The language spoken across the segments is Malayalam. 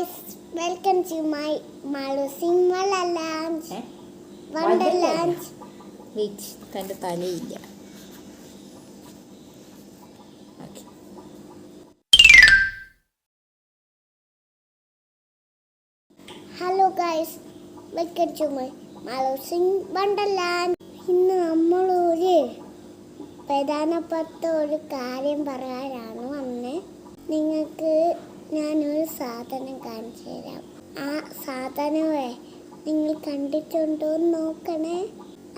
Guys welcome to my Malu Sinhala ലാഞ്ച് വണ്ടർ ലാഞ്ച് വെയിറ്റ് തന്റെ തലയില്ല. Hello guys welcome to my Malu Singh wonder ഇന്ന് നമ്മളൊരു പ്രധാനപ്പെട്ട ഒരു കാര്യം പറയാനാണ് വന്നത് നിങ്ങൾക്ക് ഞാനൊരു സാധനം കാണിച്ചു തരാം. ആ സാധനമേ നിങ്ങൾ കണ്ടിട്ടുണ്ടോ എന്ന് നോക്കണേ.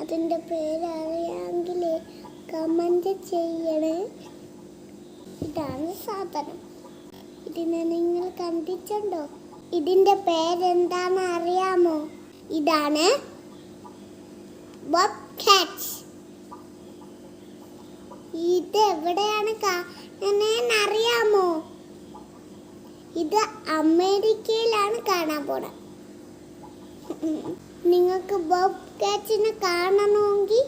അതിന്റെ പേരറിയാമെങ്കിൽ കമന്റ് ചെയ്യണേ. ഇതാണ് സാധനം. ഇതിനെ നിങ്ങൾ കണ്ടിട്ടുണ്ടോ? ഇതിന്റെ പേരെന്താണെന്ന് അറിയാമോ? ഇതാണ് ബോബ് കാറ്റ് ഇത് എവിടെയാണ് കാണുന്നതെന്ന് അറിയാമോ? ഇത് അമേരിക്കയിലാണ് കാണാൻ പോണത് നിങ്ങൾക്ക് ബോബ് കാച്ചിനെ കാണണമെങ്കിൽ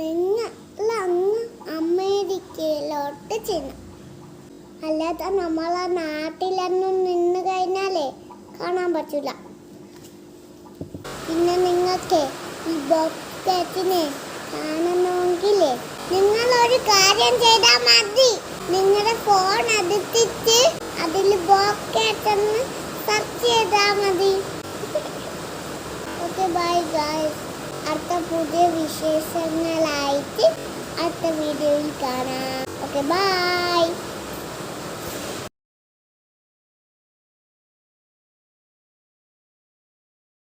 നിങ്ങൾ അങ്ങ് അമേരിക്കയിലോട്ട് ചെല്ലണം അല്ലാതെ നമ്മളെ നാട്ടിലൊന്നും നിന്ന് കഴിഞ്ഞാലേ കാണാൻ പറ്റില്ല പിന്നെ നിങ്ങൾക്ക് ഈ ബോബ് കാച്ചിനെ കാണണമെങ്കിൽ നിങ്ങൾ ഒരു കാര്യം ചെയ്താൽ മതി. നിങ്ങളുടെ ഫോൺ എടുത്തിട്ട് ഗായ്സ് അടുത്ത പുതിയ വിശേഷങ്ങളായിട്ട് അടുത്ത വീഡിയോയിൽ കാണാം. Okay bye